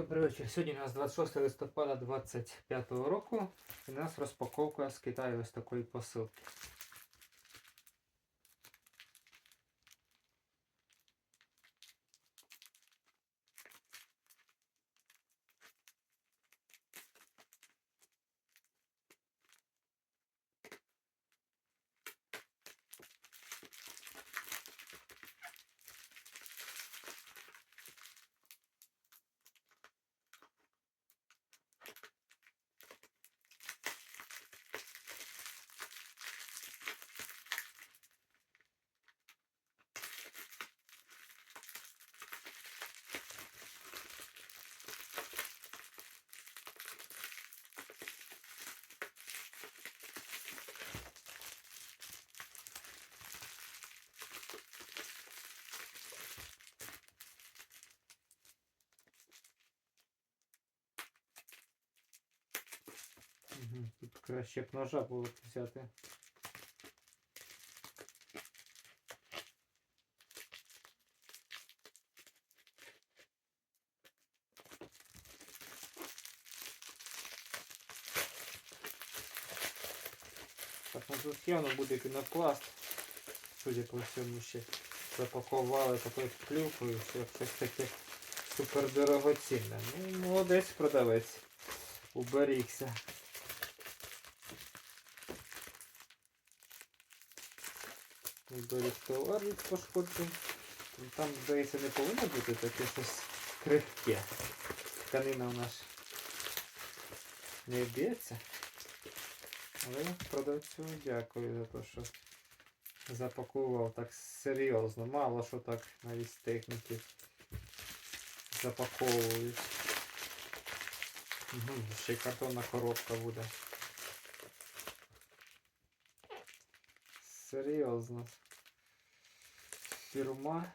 Добрий вечір. Сьогодні у нас 26 листопада 2025 року. І у нас розпаковка з Китаю ось такої посилки. Мгм. Тут краще б ножа було взяти. Так, ну тут явно буде пінопласт. Судя по всьому ще запакували такою плівкою, що щось таке супер дорогоцінне. Ну, молодець продавець. Уберігся. Товар від пошкоджень. Там, здається, не повинно бути таке щось крихке. Тканина у нас не б'ється. Але продавцю дякую за те, що запакував так серйозно. Мало що так навіть техніки запаковують. Угу, ще й картонна коробка буде. Серйозно. Фірма.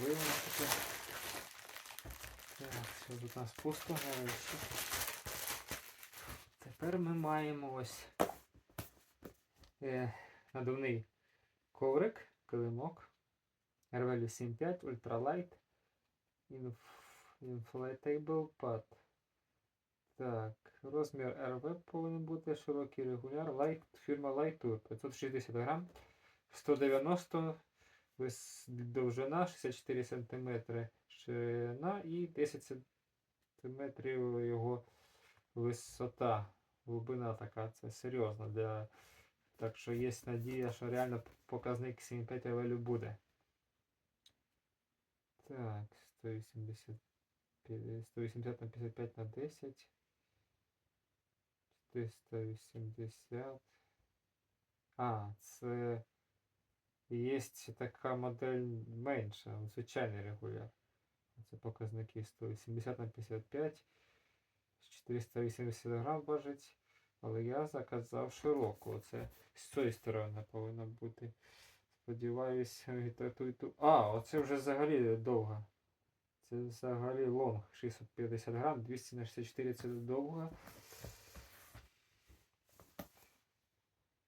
Вимкнути. Так, все, тут нас пусто нарешті. Тепер ми маємо ось е, надувний коврик, килимок. RVL 7.5 Ultralight Inf Inflatable Pad. Так, розмір RV повинен бути широкий регуляр. Light, фірма Light Tour 560 грам, 190 довжина 64 см ширина і 10 см його висота. Глибина така, це серйозно. Для... Так що є надія, що реально показник 7,5 левелю буде. Так, 180, 180 на 55 на 10. 480. А, це є така модель менша, звичайний регуляр. Це показники 180 на 55. 480 грам важить. Але я заказав широку. Оце з цієї сторони повинно бути. Сподіваюсь, і ту, ту, і ту. А, оце вже взагалі довга. Це взагалі лонг 650 грам, 200 на 64 це довга.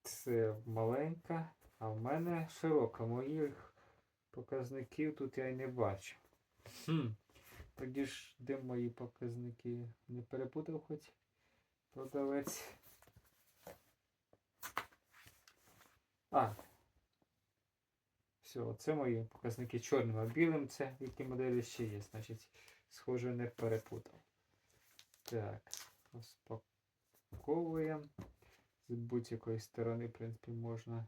Це маленька, а в мене широка. Моїх показників тут я й не бачу. Хм. Тоді ж де мої показники? Не перепутав хоч продавець. А. Все, це мої показники чорним, а білим це які моделі ще є. Значить, схоже, не перепутав. Так, розпаковуємо. З будь-якої сторони, в принципі, можна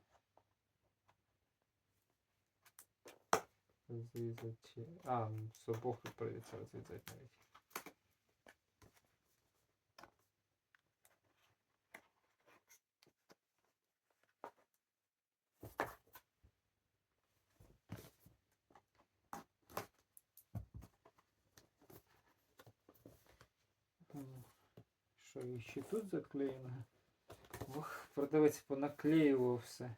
розрізати. А, ну, з обох прийдеться розрізати навіть. Що і ще тут заклеєно? Ох, продавець понаклеював все.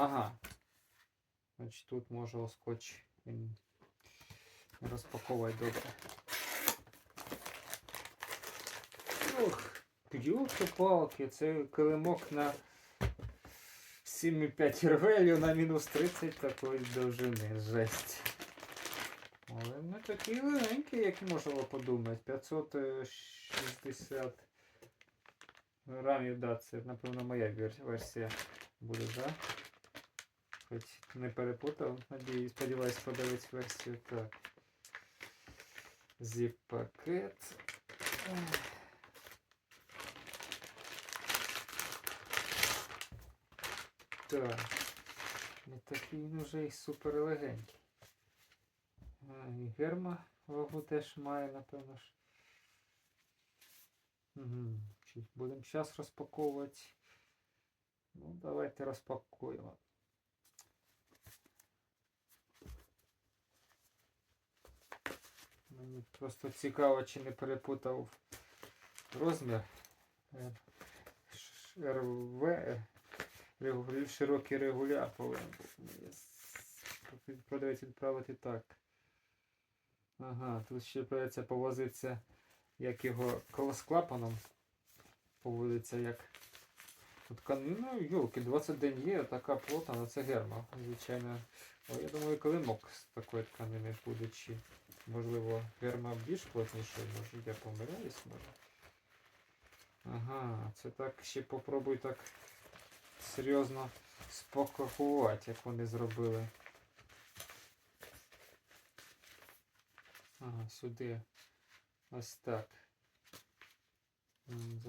Ага. Значить тут може скотч він не розпаковувати добре. Ох, п'юки-палки, це килимок на 7,5 рвелю на мінус 30 такої довжини. Жесть. Але не такий легенький, як можна подумати. 560 грамів, да, це, напевно, моя версія буде, да? Хоч не перепутав, надіюсь, сподіваюсь, подивись версію. Так. Зіп-пакет. Так. Не такий він уже і супер легенький. І герма вагу теж має, напевно ж. Угу. Будемо зараз розпаковувати. Ну, давайте розпакуємо. Мені просто цікаво, чи не перепутав розмір. Е, РВ широкий регуляр повинен. Продавець відправити так. Ага, тут ще придеться повозитися, як його з клапаном поводиться, як. Тут. Ну, йолки, 20 день є, така плотна, але це герма. Звичайно. Але я думаю, килимок з такої тканини буде, чи можливо герма більш плотніша, може я помиляюсь, може. Ага, це так ще попробуй так серйозно спакувати, як вони зробили. Ага, сюди. Ось так. М,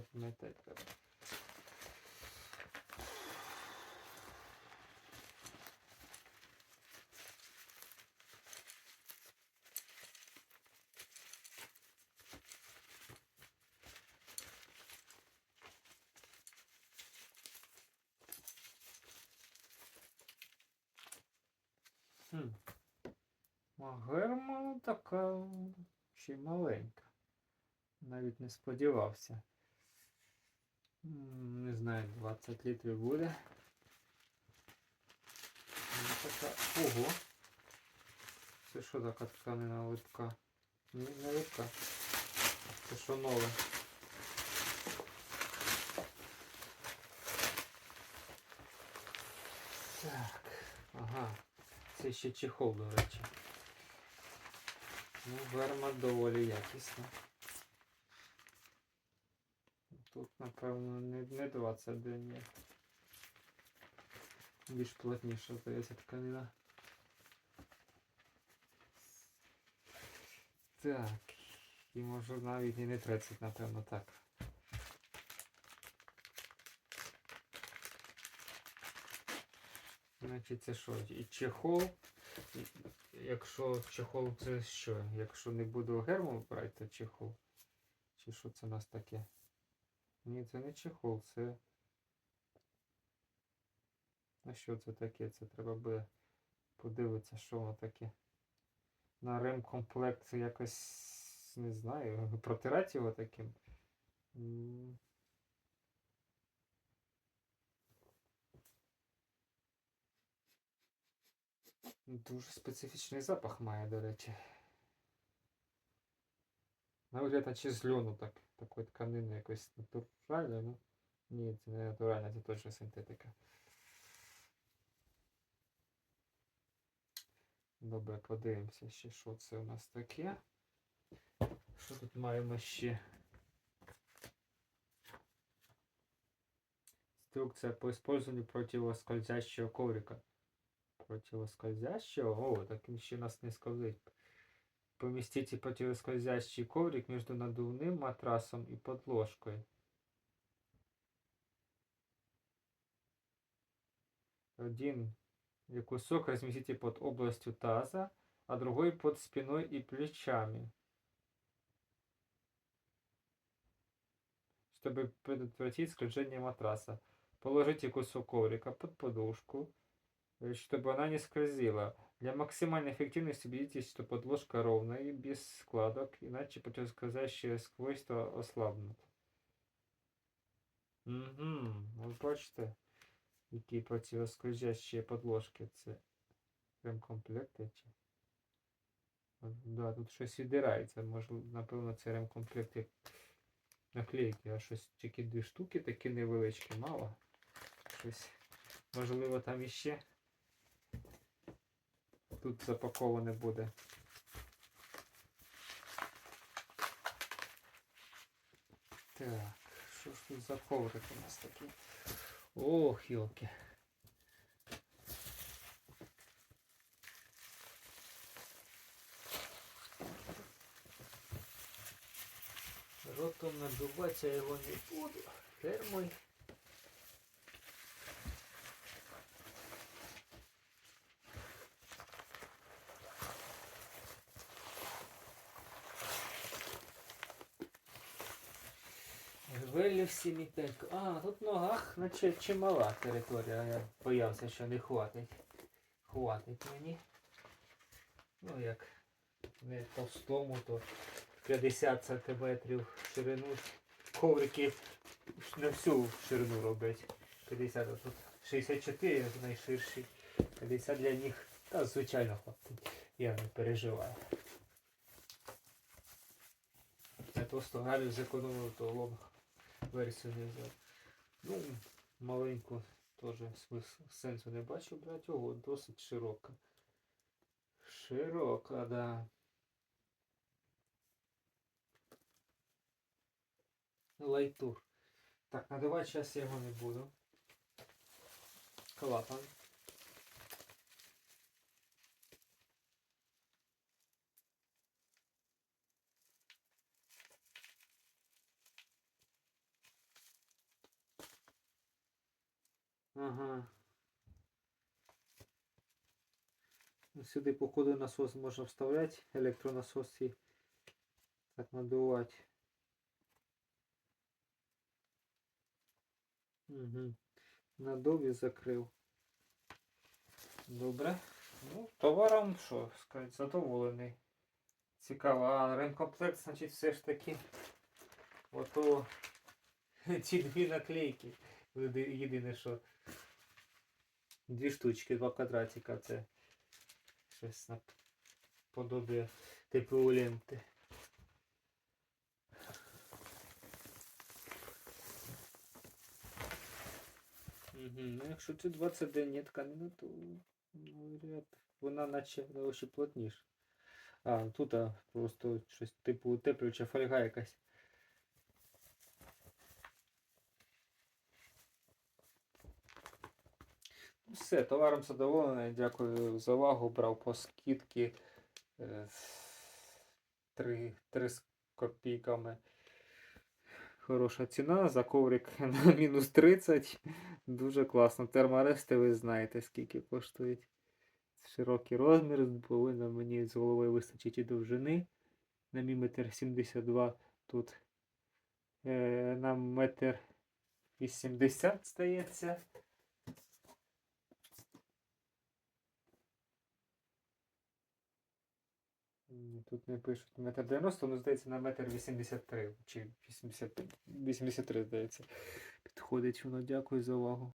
Хм. А герма така ще маленька. Навіть не сподівався. Не знаю, 20 літрів буде. Така. Ого. Це що така тканина липка? Ні, не липка. Це що нове? Так. Ага. Це ще чехол, до речі. Ну, герма доволі якісна. Тут, напевно, не, не 20 день є. Більш плотніша, здається, тканина. Так. І може навіть і не 30, напевно, так. Значить, це що? І чехол. Якщо чехол це що? Якщо не буду герму брати, то чехол. Чи що це у нас таке? Ні, це не чехол, це. А що це таке? Це треба буде подивитися, що воно таке. На ремкомплект якось не знаю, протирати його таким. Дуже специфічний запах має, до речі. На вигляд наче з так, такої тканини якось натуральної, ну. Ні, це не натуральна, це точно синтетика. Добре, подивимося ще, що це у нас таке. Що тут маємо ще? Инструкция по использованию противоскользящего коврика Противоскользящего? О, так він ще нас не скользить. Поместите противоскользящий коврик между надувным матрасом и подложкой. Один кусок разместите под областью таза, а другой под спиной и плечами. Чтобы предотвратить скольжение матраса. Положите кусок коврика под подушку, э, чтобы она не скользила. Для максимальной эффективности убедитесь, что подложка ровная и без складок, иначе противоскользящие свойства ослабнут. Угу, ви бачите. які противоскользящі подложки. Це ремкомплекти чи. От, Да, тут щось віддирається. Можливо, напевно, це ремкомплекти наклейки, а щось тільки дві штуки такі невеличкі, мало. Щось. Можливо, там іще тут запаковане буде. Так, що ж тут за коврик у нас такий? Ох, йолки. Ротом надуватися його не буду. Фермой. Рвелі всі. А, тут ногах, наче чимала територія. Я боявся, що не хватить. Хватить мені. Ну як не товстому, то 50 сантиметрів ширину. Коврики на всю ширину роблять. 50, а тут 64 найширший. 50 для них. Та звичайно хватить. Я не переживаю. Я просто гравію зекономив, то лонг версію не взяв. Ну, маленьку теж сенсу не бачу брати. Ого, досить широка. Широка, да. Лайтур. Так, надавати зараз я його не буду. Клапан. Ага. Ну, Сюди, походу, насос можна вставляти, електронасос і так надувати. Угу. Надув і закрив. Добре. Ну, товаром, що сказати, задоволений. Цікаво, а ремкомплект, значить, все ж таки ото ці дві наклейки. Єди- Єдине, що дві штучки, два квадратика, це щось на подобі типу ленти. Угу. Ну, якщо це 20 день тканина, то ну. Вона наче ще плотніша. А, тут а, просто щось типу утеплююча фольга якась. Все, товаром задоволений. Дякую за увагу. Брав по скидки 3, 3 з копійками. Хороша ціна за коврик на мінус 30. Дуже класно. Терморести ви знаєте, скільки коштують. Широкий розмір, повинно мені з головою вистачити і довжини. На мій метр 72 тут е, на метр 80 стається. Тут не пишуть метр 90, ну здається на метр 83 чи 80, 83, здається. Підходить воно. Дякую за увагу.